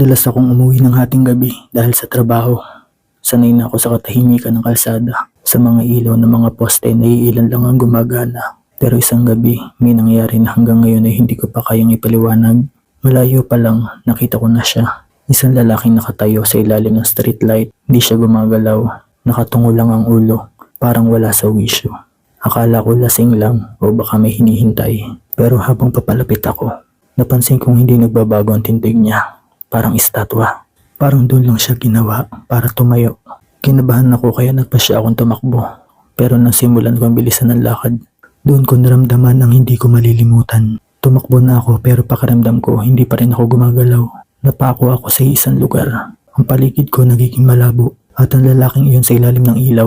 Madalas akong umuwi ng hating gabi dahil sa trabaho. Sanay na ako sa katahimikan ng kalsada. Sa mga ilaw ng mga poste na iilan lang ang gumagana. Pero isang gabi, may nangyari na hanggang ngayon ay hindi ko pa kayang ipaliwanag. Malayo pa lang, nakita ko na siya. Isang lalaking nakatayo sa ilalim ng streetlight. Hindi siya gumagalaw. Nakatungo lang ang ulo. Parang wala sa wisyo. Akala ko lasing lang o baka may hinihintay. Pero habang papalapit ako, napansin kong hindi nagbabago ang tindig niya. Parang estatwa. Parang doon lang siya ginawa para tumayo. Kinabahan ako kaya nagpa siya akong tumakbo. Pero nang simulan ko ang bilisan ng lakad, doon ko naramdaman ang hindi ko malilimutan. Tumakbo na ako pero pakiramdam ko hindi pa rin ako gumagalaw. Napako ako sa isang lugar. Ang paligid ko nagiging malabo at ang lalaking iyon sa ilalim ng ilaw.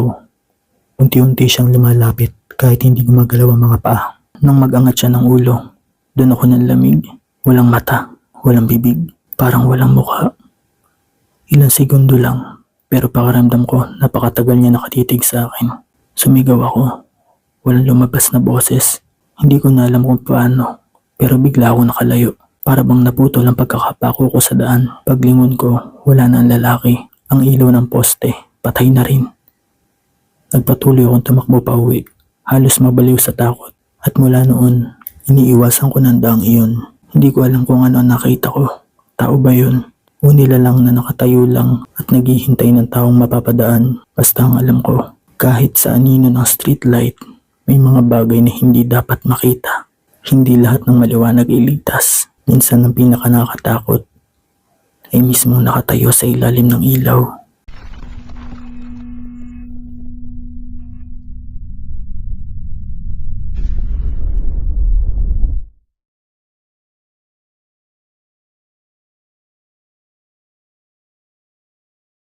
Unti-unti siyang lumalapit kahit hindi gumagalaw ang mga paa. Nang magangat siya ng ulo, doon ako nanlamig. Walang mata, walang bibig, parang walang mukha. Ilang segundo lang, pero pakiramdam ko napakatagal niya nakatitig sa akin. Sumigaw ako. Walang lumabas na boses. Hindi ko na alam kung paano, pero bigla ako nakalayo. Para bang naputol ang pagkakapako ko sa daan. Paglingon ko, wala na ang lalaki. Ang ilaw ng poste, patay na rin. Nagpatuloy akong tumakbo pa uwi. Halos mabaliw sa takot. At mula noon, iniiwasan ko ng daang iyon. Hindi ko alam kung ano ang nakita ko. Tao ba yun? O nila lang na nakatayo lang at naghihintay ng taong mapapadaan. Basta ang alam ko, kahit sa anino ng streetlight, may mga bagay na hindi dapat makita. Hindi lahat ng maliwanag iligtas. Minsan ang pinaka nakakatakot ay mismo nakatayo sa ilalim ng ilaw.